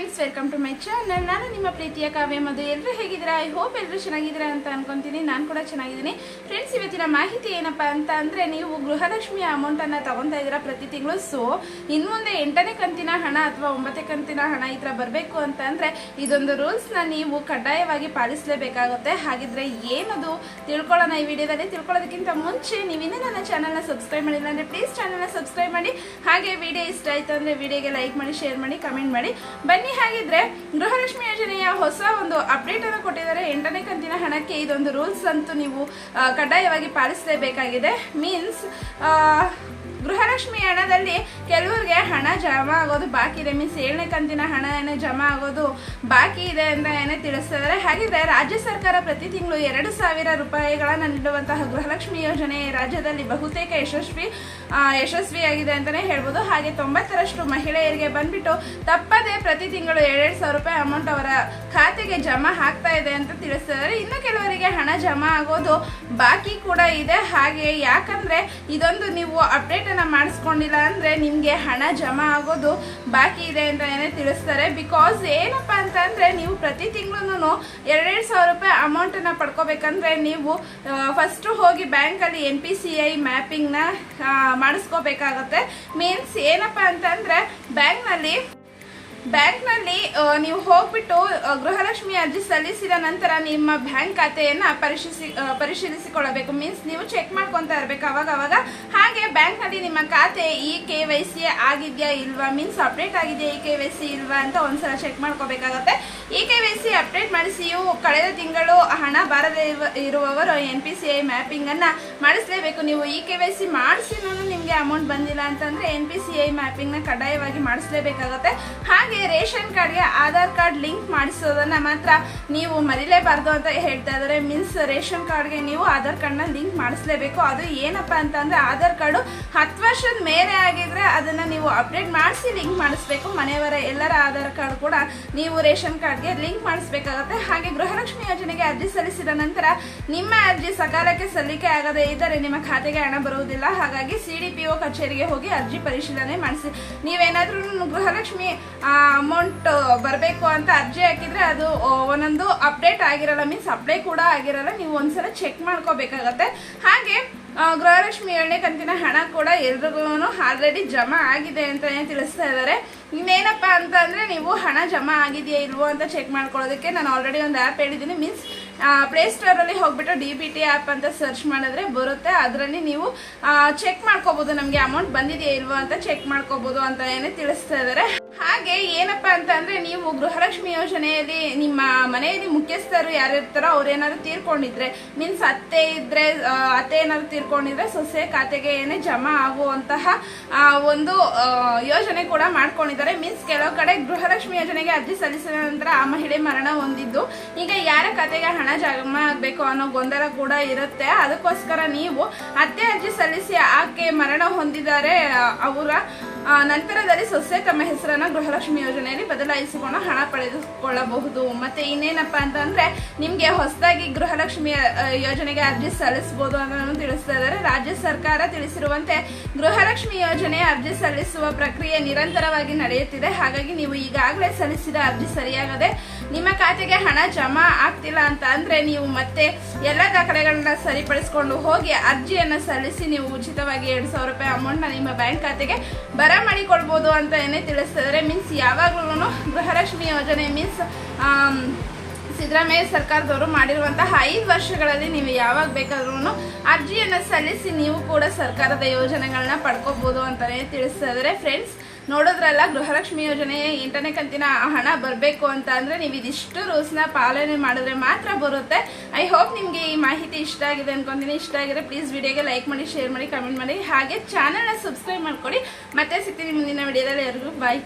Friends welcome to my channel ನಾನು ನಿಮ್ಮ ಪ್ರೀತಿಯ ಕಾವ್ಯ ಮಧು. ಎಲ್ಲರೂ ಹೇಗಿದ್ದೀರಾ? ಐ ಹೋಪ್ ಎಲ್ಲರೂ ಚೆನ್ನಾಗಿದ್ದೀರಾ ಅಂತ ಅನ್ಕೊಂತೀನಿ. ನಾನು ಕೂಡ ಚೆನ್ನಾಗಿದ್ದೀನಿ. ಫ್ರೆಂಡ್ಸ್ ಇವತ್ತಿನ ಮಾಹಿತಿ ಏನಪ್ಪ ಅಂತ ಅಂದರೆ ನೀವು ಗೃಹಲಕ್ಷ್ಮಿಯ ಅಮೌಂಟನ್ನು ತಗೊತಾ ಇದ್ದೀರಾ ಪ್ರತಿ ತಿಂಗಳು. ಸೊ ಇನ್ನು ಮುಂದೆ ಎಂಟನೇ ಕಂತಿನ ಹಣ ಅಥವಾ ಒಂಬತ್ತನೇ ಕಂತಿನ ಹಣ ಈ ಥರ ಬರಬೇಕು ಅಂತ ಅಂದರೆ ಇದೊಂದು ರೂಲ್ಸ್ನ ನೀವು ಕಡ್ಡಾಯವಾಗಿ ಪಾಲಿಸಲೇಬೇಕಾಗುತ್ತೆ. ಹಾಗಿದ್ರೆ ಏನದು? ತಿಳ್ಕೊಳ್ಳೋಣ ಈ ವಿಡಿಯೋದಲ್ಲಿ. ತಿಳ್ಕೊಳ್ಳೋದಕ್ಕಿಂತ ಮುಂಚೆ ನೀವಿನ್ನೂ ನನ್ನ ಚಾನಲ್ನ ಸಬ್ಸ್ಕ್ರೈಬ್ ಮಾಡಿಲ್ಲ ಅಂದರೆ ಪ್ಲೀಸ್ ಚಾನಲ್ನ ಸಬ್ಸ್ಕ್ರೈಬ್ ಮಾಡಿ. ಹಾಗೆ ವಿಡಿಯೋ ಇಷ್ಟ ಆಯಿತು ಅಂದರೆ ವಿಡಿಯೋಗೆ ಲೈಕ್ ಮಾಡಿ ಶೇರ್ ಮಾಡಿ ಕಮೆಂಟ್ ಮಾಡಿ. ಬನ್ನಿ ಹಾಗಿದ್ರೆ ಗೃಹಲಕ್ಷ್ಮಿ ಯೋಜನೆಯ ಹೊಸ ಒಂದು ಅಪ್ಡೇಟ್ ಅನ್ನು ಕೊಟ್ಟಿದ್ದಾರೆ. ಎಂಟನೇ ಕಂತಿನ ಹಣಕ್ಕೆ ಇದೊಂದು ರೂಲ್ಸ್ ಅಂತೂ ನೀವು ಕಡ್ಡಾಯವಾಗಿ ಪಾಲಿಸಲೇಬೇಕಾಗಿದೆ. ಮೀನ್ಸ್ ಗೃಹಲಕ್ಷ್ಮಿ ಹಣದಲ್ಲಿ ಕೆಲವರಿಗೆ ಹಣ ಜಮಾ ಆಗೋದು ಬಾಕಿ ಇದೆ. ಮೀನ್ಸ್ ಏಳನೇ ಕಂತಿನ ಹಣ ಏನೇ ಜಮಾ ಆಗೋದು ಬಾಕಿ ಇದೆ ಅಂತ ಏನೇ ತಿಳಿಸ್ತಿದ್ದಾರೆ ಹಾಗಿದ್ರೆ ರಾಜ್ಯ ಸರ್ಕಾರ ಪ್ರತಿ ತಿಂಗಳು ಎರಡು ಸಾವಿರ ರೂಪಾಯಿಗಳನ್ನು ನೀಡುವಂತಹ ಗೃಹಲಕ್ಷ್ಮಿ ಯೋಜನೆ ರಾಜ್ಯದಲ್ಲಿ ಬಹುತೇಕ ಯಶಸ್ವಿ ಯಶಸ್ವಿಯಾಗಿದೆ ಅಂತಲೇ ಹೇಳ್ಬೋದು. ಹಾಗೆ ತೊಂಬತ್ತರಷ್ಟು ಮಹಿಳೆಯರಿಗೆ ಬಂದ್ಬಿಟ್ಟು ತಪ್ಪದೇ ಪ್ರತಿ ತಿಂಗಳು ಎರಡೆರಡು ಸಾವಿರ ರೂಪಾಯಿ ಅಮೌಂಟ್ ಅವರ ಖಾತೆಗೆ ಜಮಾ ಆಗ್ತಾ ಇದೆ ಅಂತ ತಿಳಿಸ್ತಿದ್ದಾರೆ ಇನ್ನು ಕೆಲವರಿಗೆ ಹಣ ಜಮಾ ಆಗೋದು ಬಾಕಿ ಕೂಡ ಇದೆ. ಹಾಗೆ ಯಾಕಂದ್ರೆ ಇದೊಂದು ನೀವು ಅಪ್ಡೇಟ್ ಅನ್ನ ಮಾಡಿಸ್ಕೊಂಡಿಲ್ಲ ಅಂದರೆ ನಿಮಗೆ ಹಣ ಜಮಾ ಆಗೋದು ಬಾಕಿ ಇದೆ ಅಂತ ಏನೇ ತಿಳಿಸ್ತಾರೆ. ಬಿಕಾಸ್ ಏನಪ್ಪ ಅಂತಂದರೆ ನೀವು ಪ್ರತಿ ತಿಂಗಳೂ ಎರಡೆರಡು ಸಾವಿರ ರೂಪಾಯಿ ಅಮೌಂಟನ್ನು ಪಡ್ಕೋಬೇಕಂದ್ರೆ ನೀವು ಫಸ್ಟು ಹೋಗಿ ಬ್ಯಾಂಕಲ್ಲಿ ಎನ್ ಪಿ ಸಿ ಐ ಮ್ಯಾಪಿಂಗ್ನ ಮಾಡಿಸ್ಕೋಬೇಕಾಗತ್ತೆ. ಮೀನ್ಸ್ ಏನಪ್ಪ ಅಂತಂದರೆ ಅಂದ್ರೆ ಬ್ಯಾಂಕ್ನಲ್ಲಿ ಬ್ಯಾಂಕ್ನಲ್ಲಿ ಆ, ನೀವು ಹೋಗ್ಬಿಟ್ಟು ಗೃಹಲಕ್ಷ್ಮಿ ಅರ್ಜಿ ಸಲ್ಲಿಸಿದ ನಂತರ ನಿಮ್ಮ ಬ್ಯಾಂಕ್ ಖಾತೆಯನ್ನ ಪರಿಶೀಲಿಸಿ ಪರಿಶೀಲಿಸಿಕೊಳ್ಳಬೇಕು. ಮೀನ್ಸ್ ನೀವು ಚೆಕ್ ಮಾಡ್ಕೊತಾ ಇರ್ಬೇಕು ಅವಾಗ ಅವಾಗ. ಹಾಗೆ ಬ್ಯಾಂಕ್ನಲ್ಲಿ ನಿಮ್ಮ ಖಾತೆ ಈ ಕೆ ವೈ ಸಿ ಆಗಿದ್ಯಾ ಇಲ್ವಾ? ಮೀನ್ಸ್ ಅಪ್ಡೇಟ್ ಆಗಿದೆಯಾ ಈ ಕೆ ವೈ ಸಿ ಇಲ್ವಾ ಅಂತ ಒಂದ್ಸಲ ಚೆಕ್ ಮಾಡ್ಕೋಬೇಕಾಗತ್ತೆ. ಈ ಕೆ ವೈ ಸಿ ಅಪ್ಡೇಟ್ ಮಾಡಿಸಿಯೂ ಕಳೆದ ತಿಂಗಳು ಹಣ ಬಾರದೇ ಇರುವ- ಇರುವವರು N P C I mapping ಅನ್ನ ಮಾಡಿಸ್ಲೇಬೇಕು. ನೀವು ಈ ಕೆ ವೈ ಸಿ ಮಾಡಿಸಿನೂ ನಿಮ್ಗೆ ಅಮೌಂಟ್ ಬಂದಿಲ್ಲ ಅಂತಂದ್ರೆ ಎನ್ ಪಿ ಸಿ ಐ ಮ್ಯಾಪಿಂಗ್ನ ಕಡ್ಡಾಯವಾಗಿ ಮಾಡಿಸ್ಲೇಬೇಕಾಗತ್ತೆ. ಹಾಗೆ ರೇಷನ್ ಕಾರ್ಡ್ಗೆ ಆಧಾರ್ ಕಾರ್ಡ್ ಲಿಂಕ್ ಮಾಡಿಸೋದನ್ನ ಮಾತ್ರ ನೀವು ಮರಿಲೇಬಾರ್ದು ಅಂತ ಹೇಳ್ತಾ ಇದ್ದಾರೆ. ಮೀನ್ಸ್ ರೇಷನ್ ಕಾರ್ಡ್ಗೆ ನೀವು ಆಧಾರ್ ಕಾರ್ಡ್ನ ಲಿಂಕ್ ಮಾಡಿಸ್ಲೇಬೇಕು. ಅದು ಏನಪ್ಪ ಅಂತ ಅಂದ್ರೆ ಆಧಾರ್ ಕಾರ್ಡು ಹತ್ತು ವರ್ಷದ ಮೇಲೆ ಆಗಿದ್ರೆ ಅದನ್ನ ನೀವು ಅಪ್ಡೇಟ್ ಮಾಡಿಸಿ ಲಿಂಕ್ ಮಾಡಿಸ್ಬೇಕು. ಮನೆಯವರ ಎಲ್ಲರ ಆಧಾರ್ ಕಾರ್ಡ್ ಕೂಡ ನೀವು ರೇಷನ್ ಕಾರ್ಡ್ಗೆ ಲಿಂಕ್ ಮಾಡಿಸ್ಬೇಕಾಗತ್ತೆ. ಹಾಗೆ ಗೃಹಲಕ್ಷ್ಮಿ ಯೋಜನೆಗೆ ಅರ್ಜಿ ಸಲ್ಲಿಸಿದ ನಂತರ ನಿಮ್ಮ ಅರ್ಜಿ ಸಕಾಲಕ್ಕೆ ಸಲ್ಲಿಕೆ ಆಗದೇ ಇದ್ದರೆ ನಿಮ್ಮ ಖಾತೆಗೆ ಹಣ ಬರುವುದಿಲ್ಲ. ಹಾಗಾಗಿ ಸಿ ಡಿ ಪಿ ಒ ಕಚೇರಿಗೆ ಹೋಗಿ ಅರ್ಜಿ ಪರಿಶೀಲನೆ ಮಾಡಿಸಿ. ನೀವೇನಾದ್ರೂ ಗೃಹಲಕ್ಷ್ಮಿ ಅಮೌಂಟ್ ಬರಬೇಕು ಅಂತ ಅರ್ಜಿ ಹಾಕಿದ್ರೆ ಅದು ಒಂದೊಂದು ಅಪ್ಡೇಟ್ ಆಗಿರಲ್ಲ ಮೀನ್ಸ್ ಅಪ್ಲೈ ಕೂಡ ಆಗಿರಲ್ಲ, ನೀವು ಒಂದ್ಸಲ ಚೆಕ್ ಮಾಡ್ಕೋಬೇಕಾಗತ್ತೆ. ಹಾಗೆ ಗೃಹಲಕ್ಷ್ಮಿ ಏಳನೇ ಕಂತಿನ ಹಣ ಕೂಡ ಎಲ್ರಿಗೂ ಆಲ್ರೆಡಿ ಜಮಾ ಆಗಿದೆ ಅಂತಾನೆ ತಿಳಿಸ್ತಾ ಇದ್ದಾರೆ. ಇನ್ನೇನಪ್ಪ ಅಂತ ಅಂದ್ರೆ, ನೀವು ಹಣ ಜಮಾ ಆಗಿದೆಯಾ ಇಲ್ವೋ ಅಂತ ಚೆಕ್ ಮಾಡ್ಕೊಳ್ಳೋದಕ್ಕೆ ನಾನು ಆಲ್ರೆಡಿ ಒಂದು ಆ್ಯಪ್ ಹೇಳಿದ್ದೀನಿ. ಮೀನ್ಸ್ ಪ್ಲೇ ಸ್ಟೋರಲ್ಲಿ ಹೋಗ್ಬಿಟ್ಟು ಡಿ ಬಿ ಟಿ ಆ್ಯಪ್ ಅಂತ ಸರ್ಚ್ ಮಾಡಿದ್ರೆ ಬರುತ್ತೆ. ಅದರಲ್ಲಿ ನೀವು ಚೆಕ್ ಮಾಡ್ಕೋಬಹುದು ನಮಗೆ ಅಮೌಂಟ್ ಬಂದಿದೆಯಾ ಇಲ್ವೋ ಅಂತ ಚೆಕ್ ಮಾಡ್ಕೋಬಹುದು ಅಂತ ಏನೇ ತಿಳಿಸ್ತಾ ಇದ್ದಾರೆ. ಹಾಗೆ ಏನಪ್ಪ ಅಂತ ಅಂದ್ರೆ ನೀವು ಗೃಹಲಕ್ಷ್ಮಿ ಯೋಜನೆಯಲ್ಲಿ ನಿಮ್ಮ ಮನೆಯಲ್ಲಿ ಮುಖ್ಯಸ್ಥರು ಯಾರು ಇರ್ತಾರೋ ಅವ್ರು ಏನಾದ್ರು ತೀರ್ಕೊಂಡಿದ್ರೆ ಮೀನ್ಸ್ ಅತ್ತೆ ಇದ್ರೆ ಅತ್ತೆ ಏನಾದ್ರು ತೀರ್ಕೊಂಡಿದ್ರೆ ಸೊಸೆ ಖಾತೆಗೆ ಏನೇ ಜಮಾ ಆಗುವಂತಹ ಒಂದು ಯೋಜನೆ ಕೂಡ ಮಾಡ್ಕೊಂಡಿದ್ದಾರೆ. ಮೀನ್ಸ್ ಕೆಲವು ಕಡೆ ಗೃಹಲಕ್ಷ್ಮಿ ಯೋಜನೆಗೆ ಅರ್ಜಿ ಸಲ್ಲಿಸಿದ ನಂತರ ಆ ಮಹಿಳೆ ಮರಣ ಹೊಂದಿದ್ದು. ಈಗ ಯಾರ ಖಾತೆಗೆ ಹಣ ಜಮಾ ಆಗಬೇಕು ಅನ್ನೋ ಗೊಂದಲ ಕೂಡ ಇರುತ್ತೆ. ಅದಕ್ಕೋಸ್ಕರ ನೀವು ಅತ್ತೆ ಅರ್ಜಿ ಸಲ್ಲಿಸಿ ಆಕೆ ಮರಣ ಹೊಂದಿದ್ದಾರೆ ಅವರ ನಂತರದಲ್ಲಿ ಸೊಸೆ ತಮ್ಮ ಹೆಸರನ್ನ ಗೃಹಲಕ್ಷ್ಮಿ ಯೋಜನೆಯಲ್ಲಿ ಬದಲಾಯಿಸಿಕೊಂಡು ಹಣ ಪಡೆದುಕೊಳ್ಳಬಹುದು. ಮತ್ತೆ ಇನ್ನೇನಪ್ಪ ಅಂತಂದ್ರೆ, ನಿಮ್ಗೆ ಹೊಸದಾಗಿ ಗೃಹಲಕ್ಷ್ಮಿ ಯೋಜನೆಗೆ ಅರ್ಜಿ ಸಲ್ಲಿಸಬಹುದು ಅನ್ನೋದನ್ನು ತಿಳಿಸ್ತಾ ಇದ್ದಾರೆ. ರಾಜ್ಯ ಸರ್ಕಾರ ತಿಳಿಸಿರುವಂತೆ ಗೃಹಲಕ್ಷ್ಮಿ ಯೋಜನೆ ಅರ್ಜಿ ಸಲ್ಲಿಸುವ ಪ್ರಕ್ರಿಯೆ ನಿರಂತರವಾಗಿ ನಡೆಯುತ್ತಿದೆ. ಹಾಗಾಗಿ ನೀವು ಈಗಾಗಲೇ ಸಲ್ಲಿಸಿದ ಅರ್ಜಿ ಸರಿಯಾಗದೆ ನಿಮ್ಮ ಖಾತೆಗೆ ಹಣ ಜಮಾ ಆಗ್ತಿಲ್ಲ ಅಂತ ಅಂದ್ರೆ ನೀವು ಮತ್ತೆ ಎಲ್ಲ ದಾಖಲೆಗಳನ್ನ ಸರಿಪಡಿಸಿಕೊಂಡು ಹೋಗಿ ಅರ್ಜಿಯನ್ನು ಸಲ್ಲಿಸಿ ನೀವು ಉಚಿತವಾಗಿ ಎರಡು ಸಾವಿರ ರೂಪಾಯಿ ಅಮೌಂಟ್ನ ನಿಮ್ಮ ಬ್ಯಾಂಕ್ ಖಾತೆಗೆ ಬರ ಮಾಡಿಕೊಳ್ಬಹುದು ಅಂತ ಏನೇ ತಿಳಿಸ್ತಿದ್ದಾರೆ ಮೀನ್ಸ್ ಯಾವಾಗ್ಲೂ ಗೃಹಲಕ್ಷ್ಮಿ ಯೋಜನೆ ಮೀನ್ಸ್ ಸಿದ್ದರಾಮಯ್ಯ ಸರ್ಕಾರದವರು ಮಾಡಿರುವಂತಹ ಐದು ವರ್ಷಗಳಲ್ಲಿ ನೀವು ಯಾವಾಗ ಬೇಕಾದ್ರೂ ಅರ್ಜಿಯನ್ನು ಸಲ್ಲಿಸಿ ನೀವು ಕೂಡ ಸರ್ಕಾರದ ಯೋಜನೆಗಳನ್ನ ಪಡ್ಕೋಬೋದು ಅಂತಲೇ ತಿಳಿಸ್ತಾ ಇದ್ದಾರೆ ಫ್ರೆಂಡ್ಸ್ ನೋಡೋದ್ರಲ್ಲ ಗೃಹಲಕ್ಷ್ಮಿ ಯೋಜನೆ ಎಂಟನೇ ಕಂತಿನ ಹಣ ಬರಬೇಕು ಅಂತ ಅಂದರೆ ನೀವು ಇದಿಷ್ಟು ರೂಲ್ಸ್ನ ಪಾಲನೆ ಮಾಡಿದ್ರೆ ಮಾತ್ರ ಬರುತ್ತೆ. ಐ ಹೋಪ್ ನಿಮಗೆ ಈ ಮಾಹಿತಿ ಇಷ್ಟ ಆಗಿದೆ ಅನ್ಕೊಂತೀನಿ. ಇಷ್ಟ ಆಗಿದೆ ಪ್ಲೀಸ್ ವಿಡಿಯೋಗೆ ಲೈಕ್ ಮಾಡಿ ಶೇರ್ ಮಾಡಿ ಕಮೆಂಟ್ ಮಾಡಿ. ಹಾಗೆ ಚಾನಲ್ನ ಸಬ್ಸ್ಕ್ರೈಬ್ ಮಾಡ್ಕೊಡಿ. ಮತ್ತೆ ಸಿಗ್ತೀನಿ ಮುಂದಿನ ವಿಡಿಯೋದಲ್ಲಿ. ಎಲ್ಲರಿಗೂ ಬಾಯ್